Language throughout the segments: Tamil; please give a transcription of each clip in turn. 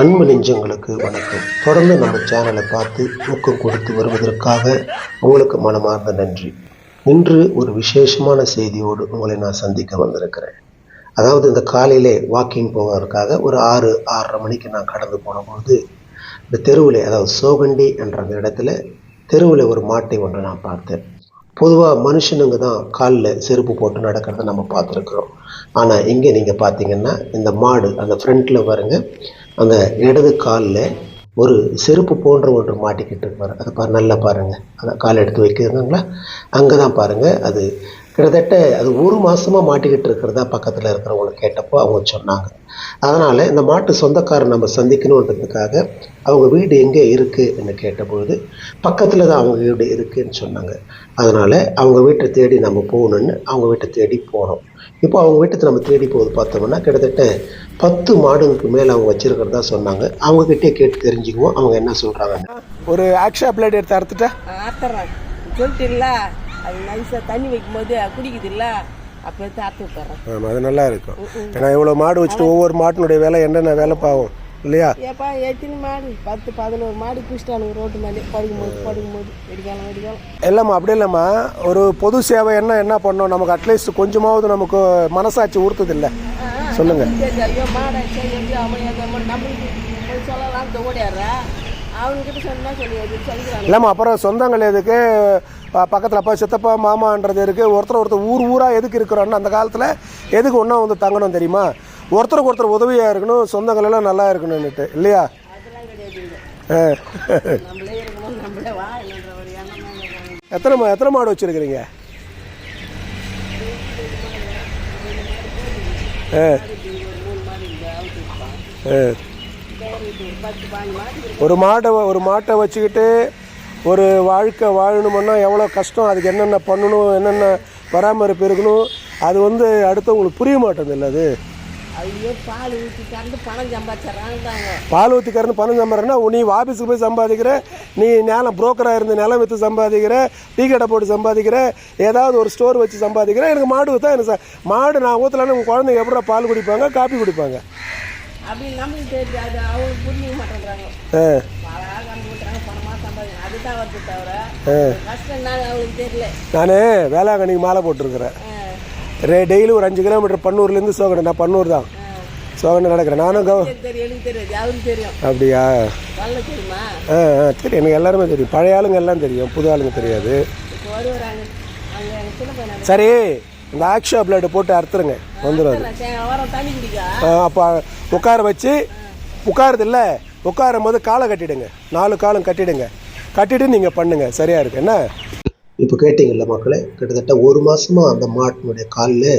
அன்பு நெஞ்சங்களுக்கு வணக்கம். தொடர்ந்து நம்ம சேனலை பார்த்து ஊக்கம் கொடுத்து வருவதற்காக உங்களுக்கு மனமார்ந்த நன்றி. இன்று ஒரு விசேஷமான செய்தியோடு உங்களை நான் சந்திக்க வந்திருக்கிறேன். அதாவது இந்த காலையிலே வாக்கிங் போவதற்காக ஒரு ஆறு ஆறரை மணிக்கு நான் கடந்து போனபோது இந்த தெருவில் அதாவது சோகண்டி என்ற அந்த இடத்துல தெருவில் ஒரு மாட்டை ஒன்று நான் பார்த்தேன். பொதுவாக மனுஷனுங்க தான் காலில் செருப்பு போட்டு நடக்கிறத நம்ம பார்த்துருக்குறோம். ஆனால் இங்கே நீங்கள் பார்த்தீங்கன்னா இந்த மாடு அந்த ஃப்ரண்ட்டில் பாருங்க. அந்த இடது காலில் ஒரு செருப்பு போன்ற ஒன்று மாட்டிக்கிட்டு இருப்பார். அதை பாரு நல்லா பாருங்கள் அதை கால் எடுத்து வைக்கிறதுங்களா அங்கே தான் பாருங்கள் அது கிட்டத்தட்ட அது ஒரு மாதமாக மாட்டிக்கிட்டு இருக்கிறதா பக்கத்தில் இருக்கிறவங்களை கேட்டப்போ அவங்க சொன்னாங்க. அதனால் இந்த மாட்டு சொந்தக்காரர் நம்ம சந்திக்கணுன்றதுக்காக அவங்க வீடு எங்கே இருக்குன்னு கேட்டபொழுது பக்கத்தில் தான் அவங்க வீடு இருக்குன்னு சொன்னாங்க. அதனால் அவங்க வீட்டை தேடி நம்ம போகணுன்னு அவங்க வீட்டை தேடி போனோம் இப்போ அவங்க வீட்டுக்கு நம்ம தேடி போகுது பார்த்தோம்னா கிட்டத்தட்ட பத்து மாடுங்களுக்கு மேலே அவங்க வச்சிருக்கிறதா சொன்னாங்க. அவங்கக்கிட்டே கேட்டு தெரிஞ்சுக்குவோம். அவங்க என்ன சொல்கிறாங்கன்னு ஒரு ஆக்ஷா பிளேட் எடுத்து அறுத்துட்டா? சொல்லிட்டுல அது நைஸாக தண்ணி வைக்கும்போது குடிக்குது இல்ல அப்போ ஆற்று விட்டுறேன். ஆமாம் அது நல்லா இருக்கும். ஏன்னா இவ்வளோ மாடு வச்சுட்டு ஒவ்வொரு மாட்டினுடைய வேலை என்னென்ன வேலை பாவம் இல்லையா? ஏப்பா எத்தனை மாடு? பத்து பதினோரு மாடு குடிச்சிட்டானுங்க ரோட்டு மேலே. படுக்கும்போது படுக்கும்போது. வெடிக்காலம் வெடிக்காலம் இல்லைம்மா அப்படி இல்லைம்மா. ஒரு பொது சேவை என்ன என்ன பண்ணோம் நமக்கு அட்லீஸ்ட் கொஞ்சமாவது நமக்கு மனசாட்சி உறுத்துது இல்லை சொல்லுங்க. ஐயோ மாடை சரி எப்படி அவன் நம்மளுக்கு சொல்லலாம் சொன்னா சொல்லி சொல்லிக்கிறாங்க. இல்லைம்மா அப்புறம் சொந்தங்கள் எதுக்கு? பக்கத்தில் அப்பா சித்தப்பா மாமான்றது இருக்குது ஒருத்தர் ஒருத்தர் ஊர் ஊராக எதுக்கு இருக்கிறோன்னு அந்த காலத்தில் எதுக்கு ஒன்றா வந்து தங்கணும் தெரியுமா? ஒருத்தருக்கு ஒருத்தர் உதவியாக இருக்கணும் சொந்தங்களெல்லாம் நல்லா இருக்கணும்னுட்டு இல்லையா? ஆ. எத்தனை மா எத்தனை மாடு வச்சுருக்கிறீங்க? ஆ. ஆ. ஒரு மாட்டை ஒரு மாட்டை வச்சுக்கிட்டு ஒரு வாழ்க்கை வாழணுமுன்னா எவ்வளோ கஷ்டம் அதுக்கு என்னென்ன பண்ணணும் என்னென்ன பராமரிப்பு இருக்கணும் அது வந்து அடுத்தவங்களுக்கு புரிய மாட்டேங்குது அது. ஐயோ பால் ஊற்றி கறந்து பணம் சம்பாதிச்சாங்க பால் ஊற்றி கறந்து பணம் சம்பாதிக்கிறனா நீ ஆஃபீஸுக்கு போய் சம்பாதிக்கிற நீ நிலம் புரோக்கராக இருந்து நிலம் விற்று சம்பாதிக்கிற டீ கடை போட்டு சம்பாதிக்கிற ஏதாவது ஒரு ஸ்டோர் வச்சு சம்பாதிக்கிற எனக்கு மாடு தான் எனக்கு மாடு நான் ஊற்றலான்னு உங்கள் குழந்தைங்க எப்படா பால் குடிப்பாங்க காப்பி குடிப்பாங்க. அப்படி நம்மளுக்கு அவங்க புரிஞ்சிக்க மாட்டேங்கிறாங்க நான் வேளாங்கண்ணிக்கு மாலை போட்டிருக்கிறேன். ரே டெய்லி ஒரு அஞ்சு கிலோமீட்டர் பன்னூர்லேருந்து சோகனை நான் பன்னூர் தான். சோகனை நடக்கிறேன். நானும் கவ சரி அப்படியா? ஆ ஆ தெரியும். எனக்கு எல்லாருமே தெரியும். பழைய ஆளுங்க எல்லாம் தெரியும் புது ஆளுங்க தெரியாது. சரி. இந்த ஆக்ஷா பிளேடு போட்டு அறுத்துருங்க. வந்துடும் அப்போ உட்கார வச்சு உட்காருது இல்லை உட்காரும் போது காலை கட்டிடுங்க. நாலு காலம் கட்டிடுங்க. கட்டிட்டு நீங்கள் பண்ணுங்க. சரியா இருக்கு. என்ன? இப்போ கேட்டிங்கல்ல மக்களே கிட்டத்தட்ட ஒரு மாதமாக அந்த மாட்டினுடைய காலில்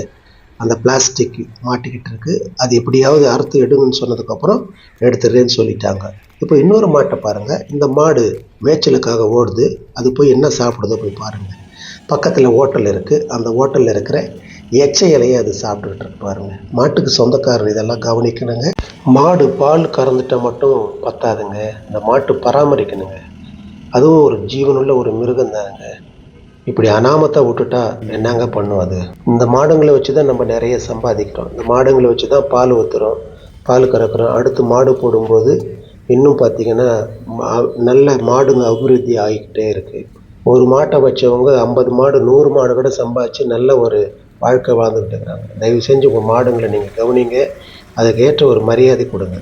அந்த பிளாஸ்டிக் மாட்டிக்கிட்டு இருக்கு. அது எப்படியாவது அறுத்து எடுங்கன்னு சொன்னதுக்கப்புறம் எடுத்துடுறேன்னு சொல்லிட்டாங்க. இப்போ இன்னொரு மாட்டை பாருங்கள் இந்த மாடு மேய்ச்சலுக்காக ஓடுது. அது போய் என்ன சாப்பிடுதோ போய் பாருங்கள் பக்கத்தில் ஹோட்டல் இருக்குது அந்த ஹோட்டலில் இருக்கிற எச்சையிலையே அது சாப்பிட்டுக்கிட்டு இருக்கு பாருங்க. மாட்டுக்கு சொந்தக்காரர் இதெல்லாம் கவனிக்கணுங்க. மாடு பால் கறந்துட்டா மட்டும் பத்தாதுங்க. இந்த மாட்டு பராமரிக்கணுங்க. அதுவும் ஒரு ஜீவனுள்ள ஒரு மிருகம் தாங்க. இப்படி அனாமத்தை விட்டுட்டா என்னங்க பண்ணும் அது? இந்த மாடுங்களை வச்சு தான் நம்ம நிறைய சம்பாதிக்கிறோம். இந்த மாடுங்களை வச்சு தான் பால் ஊற்றுறோம் பால் கறக்கிறோம். அடுத்து மாடு போடும்போது இன்னும் பார்த்தீங்கன்னா மா- நல்ல மாடுங்க அபிவிருத்தி ஆகிக்கிட்டே இருக்குது ஒரு மாட்டை வச்சவங்க ஐம்பது மாடு நூறு மாடு கூட சம்பாதிச்சு நல்ல ஒரு வாழ்க்கை வாழ்ந்துக்கிட்டு இருக்கிறாங்க. தயவு செஞ்சு உங்கள் மாடுங்களை நீங்கள் கவனிங்க. அதுக்கு ஏற்ற ஒரு மரியாதை கொடுங்க.